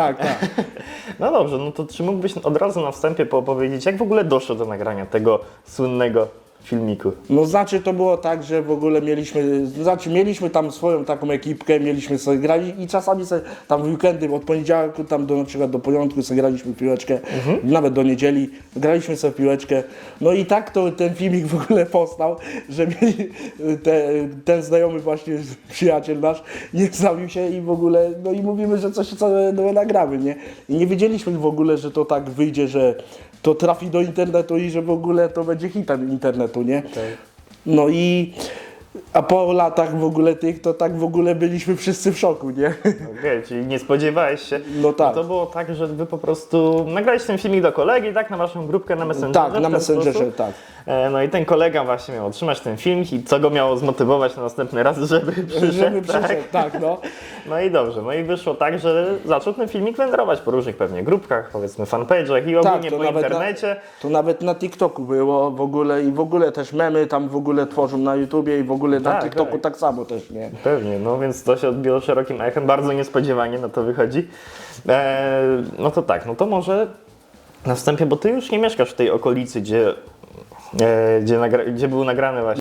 Tak, tak. No dobrze, no to czy mógłbyś od razu na wstępie poopowiedzieć, jak w ogóle doszło do nagrania tego słynnego filmiku? No znaczy to było tak, że w ogóle mieliśmy, znaczy mieliśmy tam swoją taką ekipkę, mieliśmy sobie grali i czasami sobie tam w weekendy od poniedziałku tam do na przykład do początku sobie graliśmy w piłeczkę, nawet do niedzieli, graliśmy sobie w piłeczkę. No i tak to ten filmik w ogóle powstał, że mieli te, ten znajomy właśnie przyjaciel nasz nie stawił się i w ogóle, no i mówimy, że coś co no, nagramy, nie? I nie wiedzieliśmy w ogóle, że to tak wyjdzie, że to trafi do internetu i że w ogóle to będzie hitem internetu, nie? No i a po latach w ogóle tych, to tak w ogóle byliśmy wszyscy w szoku, nie? Okej, czyli nie spodziewałeś się. No tak. to było tak, że wy po prostu nagraliście ten filmik do kolegi, tak? Na waszą grupkę na Messengerze. Tak, na ten Messengerze, sposób. tak. E, No i ten kolega właśnie miał otrzymać ten film i co go miało zmotywować na następny raz, żeby przyszedł. Żeby tak? przyszedł, tak, no. No i dobrze, no i wyszło tak, że zaczął ten filmik wędrować po różnych pewnie grupkach, powiedzmy fanpage'ach i ogólnie Tak, to po nawet na- internecie. To nawet na TikToku było w ogóle i w ogóle też memy tam w ogóle tworzą na YouTubie i w ogóle na Tak, TikToku tak. tak samo też, nie? Pewnie, no więc to się odbiło szerokim echem, bardzo niespodziewanie na to wychodzi. E, no to tak, no to może na wstępie, bo ty już nie mieszkasz w tej okolicy, gdzie, e, gdzie, nagra- gdzie był nagrany właśnie